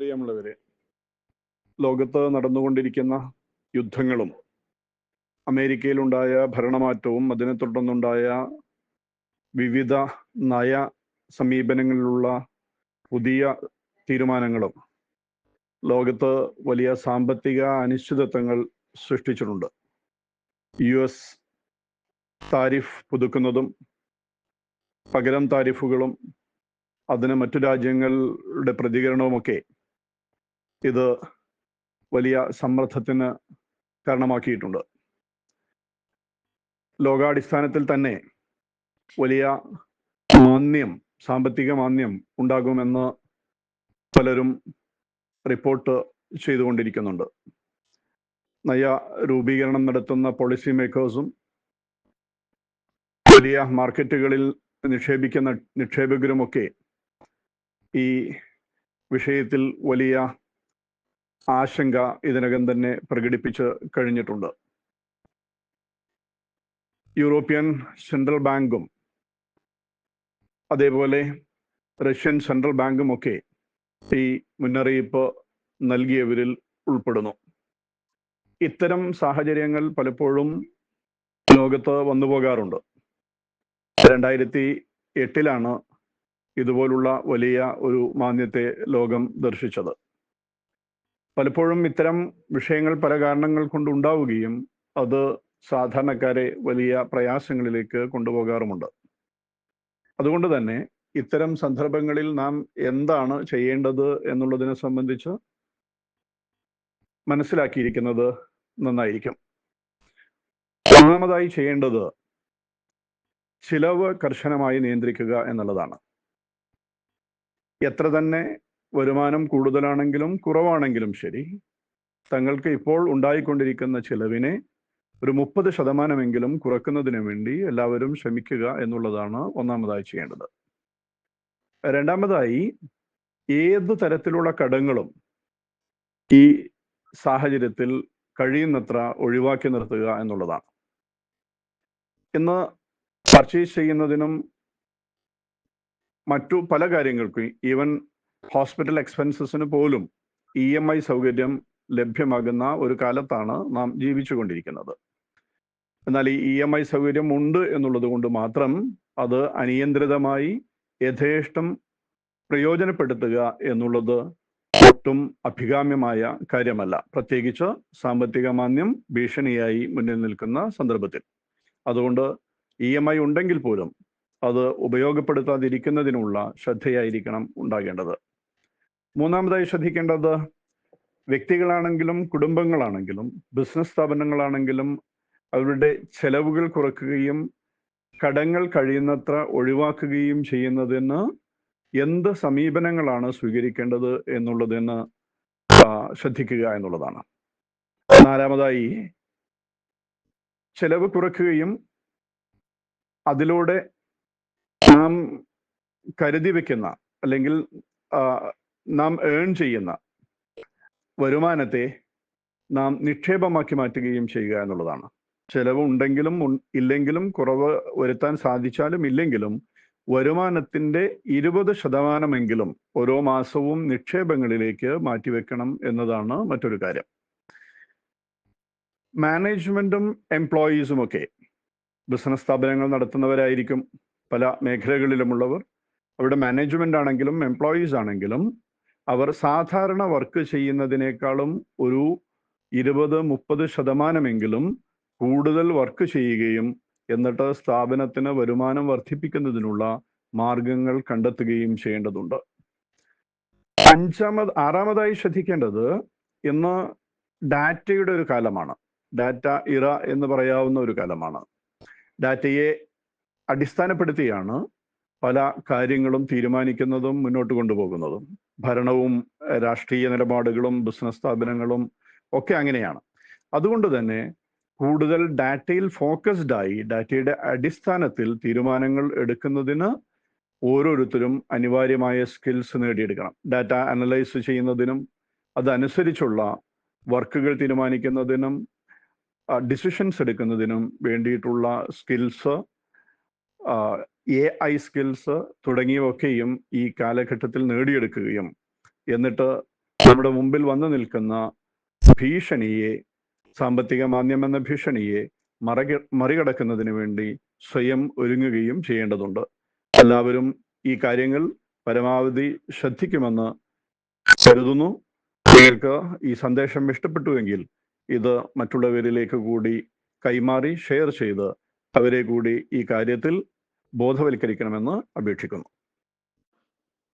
പ്രിയമുള്ളവരെ ലോകത്ത് നടന്നുകൊണ്ടിരിക്കുന്ന യുദ്ധങ്ങളും അമേരിക്കയിലുണ്ടായ ഭരണമാറ്റവും അതിനെ തുടർന്നുണ്ടായ വിവിധ നയ സമീപനങ്ങളിലുള്ള പുതിയ തീരുമാനങ്ങളും ലോകത്ത് വലിയ സാമ്പത്തിക അനിശ്ചിതത്വങ്ങൾ സൃഷ്ടിച്ചിട്ടുണ്ട്. യു എസ് താരിഫ് പുതുക്കുന്നതും പകരം താരിഫുകളും അതിന് മറ്റു രാജ്യങ്ങളുടെ പ്രതികരണവുമൊക്കെ ഇത് വലിയ സമ്മർദ്ദത്തിന് കാരണമാക്കിയിട്ടുണ്ട്. ലോകാടിസ്ഥാനത്തിൽ തന്നെ വലിയ മാന്യം സാമ്പത്തിക മാന്യം ഉണ്ടാകുമെന്ന് പലരും റിപ്പോർട്ട് ചെയ്തുകൊണ്ടിരിക്കുന്നുണ്ട്. നയ രൂപീകരണം നടത്തുന്ന പോളിസി മേക്കേഴ്സും വലിയ മാർക്കറ്റുകളിൽ നിക്ഷേപിക്കുന്ന നിക്ഷേപകരുമൊക്കെ ഈ വിഷയത്തിൽ വലിയ ആശങ്ക ഇതിനകം തന്നെ പ്രകടിപ്പിച്ച് കഴിഞ്ഞിട്ടുണ്ട്. യൂറോപ്യൻ സെൻട്രൽ ബാങ്കും അതേപോലെ റഷ്യൻ സെൻട്രൽ ബാങ്കും ഒക്കെ ഈ മുന്നറിയിപ്പ് നൽകിയവരിൽ ഉൾപ്പെടുന്നു. ഇത്തരം സാഹചര്യങ്ങൾ പലപ്പോഴും ലോകത്ത് വന്നു പോകാറുണ്ട്. രണ്ടായിരത്തി എട്ടിലാണ് ഇതുപോലുള്ള വലിയ ഒരു മാന്യത്തെ ലോകം ദർശിച്ചത്. പലപ്പോഴും ഇത്തരം വിഷയങ്ങൾ പല കാരണങ്ങൾ കൊണ്ടുണ്ടാവുകയും അത് സാധാരണക്കാരെ വലിയ പ്രയാസങ്ങളിലേക്ക് കൊണ്ടുപോകാറുമുണ്ട്. അതുകൊണ്ട് തന്നെ ഇത്തരം സന്ദർഭങ്ങളിൽ നാം എന്താണ് ചെയ്യേണ്ടത് എന്നുള്ളതിനെ സംബന്ധിച്ച് മനസ്സിലാക്കിയിരിക്കുന്നത് നന്നായിരിക്കും. ഒന്നാമതായി ചെയ്യേണ്ടത് ചിലവ് കർശനമായി നിയന്ത്രിക്കുക എന്നുള്ളതാണ്. എത്ര തന്നെ വരുമാനം കൂടുതലാണെങ്കിലും കുറവാണെങ്കിലും ശരി. തങ്ങൾക്ക് ഇപ്പോൾ ഉണ്ടായിക്കൊണ്ടിരിക്കുന്ന ചിലവിനെ ഒരു മുപ്പത് ശതമാനമെങ്കിലും കുറക്കുന്നതിന് വേണ്ടി എല്ലാവരും ശ്രമിക്കുക എന്നുള്ളതാണ് ഒന്നാമതായി ചെയ്യേണ്ടത്. രണ്ടാമതായി ഏത് തരത്തിലുള്ള കടങ്ങളും ഈ സാഹചര്യത്തിൽ കഴിയുന്നത്ര ഒഴിവാക്കി നിർത്തുക എന്നുള്ളതാണ്. ഇന്ന് പർച്ചേസ് ചെയ്യുന്നതിനും മറ്റു പല കാര്യങ്ങൾക്കും ഈവൻ ഹോസ്പിറ്റൽ എക്സ്പെൻസസിന് പോലും ഇ എം ഐ സൗകര്യം ലഭ്യമാകുന്ന ഒരു കാലത്താണ് നാം ജീവിച്ചുകൊണ്ടിരിക്കുന്നത്. എന്നാൽ ഈ ഇ എം ഐ സൗകര്യം ഉണ്ട് എന്നുള്ളത് കൊണ്ട് മാത്രം അത് അനിയന്ത്രിതമായി യഥേഷ്ടം പ്രയോജനപ്പെടുത്തുക എന്നുള്ളത് ഒട്ടും അഭികാമ്യമായ കാര്യമല്ല. പ്രത്യേകിച്ച് സാമ്പത്തിക മാന്യം ഭീഷണിയായി മുന്നിൽ നിൽക്കുന്ന സന്ദർഭത്തിൽ. അതുകൊണ്ട് ഇ എം ഐ ഉണ്ടെങ്കിൽ പോലും അത് ഉപയോഗപ്പെടുത്താതിരിക്കുന്നതിനുള്ള ശ്രദ്ധയായിരിക്കണം ഉണ്ടാകേണ്ടത്. മൂന്നാമതായി ശ്രദ്ധിക്കേണ്ടത് വ്യക്തികളാണെങ്കിലും കുടുംബങ്ങളാണെങ്കിലും ബിസിനസ് സ്ഥാപനങ്ങളാണെങ്കിലും അവരുടെ ചെലവുകൾ കുറക്കുകയും കടങ്ങൾ കഴിയുന്നത്ര ഒഴിവാക്കുകയും ചെയ്യുന്നതിന് എന്ത് സമീപനങ്ങളാണ് സ്വീകരിക്കേണ്ടത് എന്നുള്ളതിന് ശ്രദ്ധിക്കുക എന്നുള്ളതാണ്. നാലാമതായി ചെലവ് കുറക്കുകയും അതിലൂടെ നാം കരുതി വെക്കുന്ന അല്ലെങ്കിൽ നാം ഏൺ ചെയ്യുന്ന വരുമാനത്തെ നാം നിക്ഷേപമാക്കി മാറ്റുകയും ചെയ്യുക എന്നുള്ളതാണ്. ചെലവ് ഉണ്ടെങ്കിലും ഇല്ലെങ്കിലും കുറവ് വരുത്താൻ സാധിച്ചാലും ഇല്ലെങ്കിലും വരുമാനത്തിന്റെ ഇരുപത് ശതമാനമെങ്കിലും ഓരോ മാസവും നിക്ഷേപങ്ങളിലേക്ക് മാറ്റിവെക്കണം എന്നതാണ് മറ്റൊരു കാര്യം. മാനേജ്മെന്റും എംപ്ലോയീസും ഒക്കെ ബിസിനസ് സ്ഥാപനങ്ങൾ നടത്തുന്നവരായിരിക്കും. പല മേഖലകളിലുമുള്ളവർ. അവിടെ മാനേജ്മെന്റ് ആണെങ്കിലും എംപ്ലോയീസ് ആണെങ്കിലും അവർ സാധാരണ വർക്ക് ചെയ്യുന്നതിനേക്കാളും ഒരു ഇരുപത് മുപ്പത് ശതമാനമെങ്കിലും കൂടുതൽ വർക്ക് ചെയ്യുകയും എന്നിട്ട് സ്ഥാപനത്തിന് വരുമാനം വർദ്ധിപ്പിക്കുന്നതിനുള്ള മാർഗങ്ങൾ കണ്ടെത്തുകയും ചെയ്യേണ്ടതുണ്ട്. അഞ്ചാമത് ആറാമതായി ശ്രദ്ധിക്കേണ്ടത് ഇന്ന് ഡാറ്റയുടെ ഒരു കാലമാണ്. ഡാറ്റ ഇറ എന്ന് പറയാവുന്ന ഒരു കാലമാണ്. ഡാറ്റയെ അടിസ്ഥാനപ്പെടുത്തിയാണ് പല കാര്യങ്ങളും തീരുമാനിക്കുന്നതും മുന്നോട്ട് കൊണ്ടുപോകുന്നതും ഭരണവും രാഷ്ട്രീയ നിലപാടുകളും ബിസിനസ് സ്ഥാപനങ്ങളും ഒക്കെ അങ്ങനെയാണ്. അതുകൊണ്ട് തന്നെ കൂടുതൽ ഡാറ്റയിൽ ഫോക്കസ്ഡ് ആയി ഡാറ്റയുടെ അടിസ്ഥാനത്തിൽ തീരുമാനങ്ങൾ എടുക്കുന്നതിന് ഓരോരുത്തരും അനിവാര്യമായ സ്കിൽസ് നേടിയെടുക്കണം. ഡാറ്റ അനലൈസ് ചെയ്യുന്നതിനും അതനുസരിച്ചുള്ള വർക്കുകൾ തീരുമാനിക്കുന്നതിനും ഡിസിഷൻസ് എടുക്കുന്നതിനും വേണ്ടിയിട്ടുള്ള സ്കിൽസ് എ ഐ സ്കിൽസ് തുടങ്ങിയവയൊക്കെയും ഈ കാലഘട്ടത്തിൽ നേടിയെടുക്കുകയും എന്നിട്ട് നമ്മുടെ മുമ്പിൽ വന്നു നിൽക്കുന്ന ഭീഷണിയെ സാമ്പത്തിക മാന്യം എന്ന ഭീഷണിയെ മറിക മറികടക്കുന്നതിന് വേണ്ടി സ്വയം ഒരുങ്ങുകയും ചെയ്യേണ്ടതുണ്ട്. എല്ലാവരും ഈ കാര്യങ്ങൾ പരമാവധി ശ്രദ്ധിക്കുമെന്ന് കരുതുന്നു. നിങ്ങൾക്ക് ഈ സന്ദേശം ഇഷ്ടപ്പെട്ടുവെങ്കിൽ ഇത് മറ്റുള്ളവരിലേക്ക് കൂടി കൈമാറി ഷെയർ ചെയ്ത് അവരെ കൂടി ഈ കാര്യത്തിൽ ബോധവൽക്കരിക്കണമെന്ന് അപേക്ഷിക്കുന്നു.